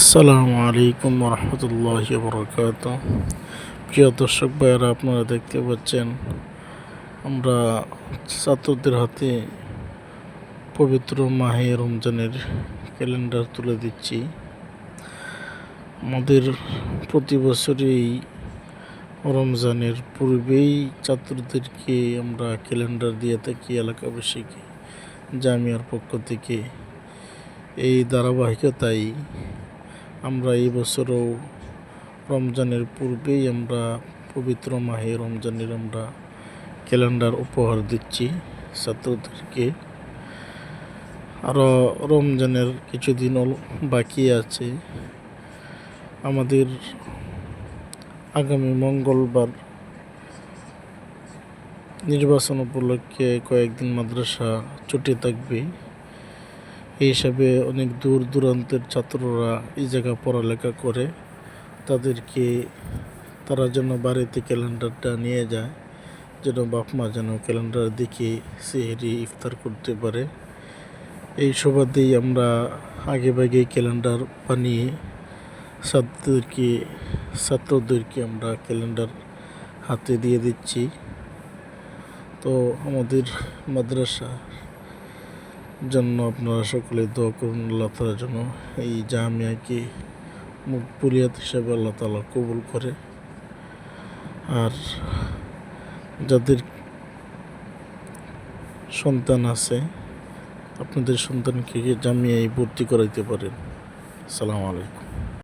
আসসালামু আলাইকুম রহমতুল্লাহ বরকাত প্রিয় দর্শক ভাইয়েরা, আপনারা দেখতে পাচ্ছেন, আমরা ছাত্রদের হাতে পবিত্র মাহে রমজানের ক্যালেন্ডার তুলে দিচ্ছি। আমাদের প্রতি বছরই রমজানের পূর্বেই ছাত্রদেরকে আমরা ক্যালেন্ডার দিয়ে থাকি এলাকাবাসীকে, জামিয়ার পক্ষ থেকে। এই ধারাবাহিকতায় আমরা এই বছরও রমজানের পূর্বেই আমরা পবিত্র মাহে রমজানের আমরা ক্যালেন্ডার উপহার দিচ্ছি ছাত্রদেরকে। আরও রমজানের কিছুদিন বাকি আছে। আমাদের আগামী মঙ্গলবার নির্বাচন উপলক্ষে কয়েকদিন মাদ্রাসা ছুটি থাকবে। এই হিসাবে অনেক দূর দূরান্তের ছাত্ররা এই জায়গা পড়ালেখা করে। তাদেরকে তারা যেন বাড়িতে ক্যালেন্ডারটা নিয়ে যায়, যেন বাপ মা যেন ক্যালেন্ডার দেখে সেহেরি ইফতার করতে পারে। এই সুবাদেই আমরা আগে ভাগেই ক্যালেন্ডার বানিয়ে ছাত্রদেরকে ছাত্রদেরকে আমরা ক্যালেন্ডার হাতে দিয়ে দিচ্ছি। তো আমাদের মাদ্রাসা জন্য আপনারা সকলে দোয়া করুন, আল্লাহ তালার জন্য এই জামিয়াকে মুকবুলিয়াত হিসাবে আল্লাহ তালা কবুল করে। আর যাদের সন্তান আছে, আপনাদের সন্তানকে জামিয়ায় ভর্তি করাইতে পারেন। আসসালামু আলাইকুম।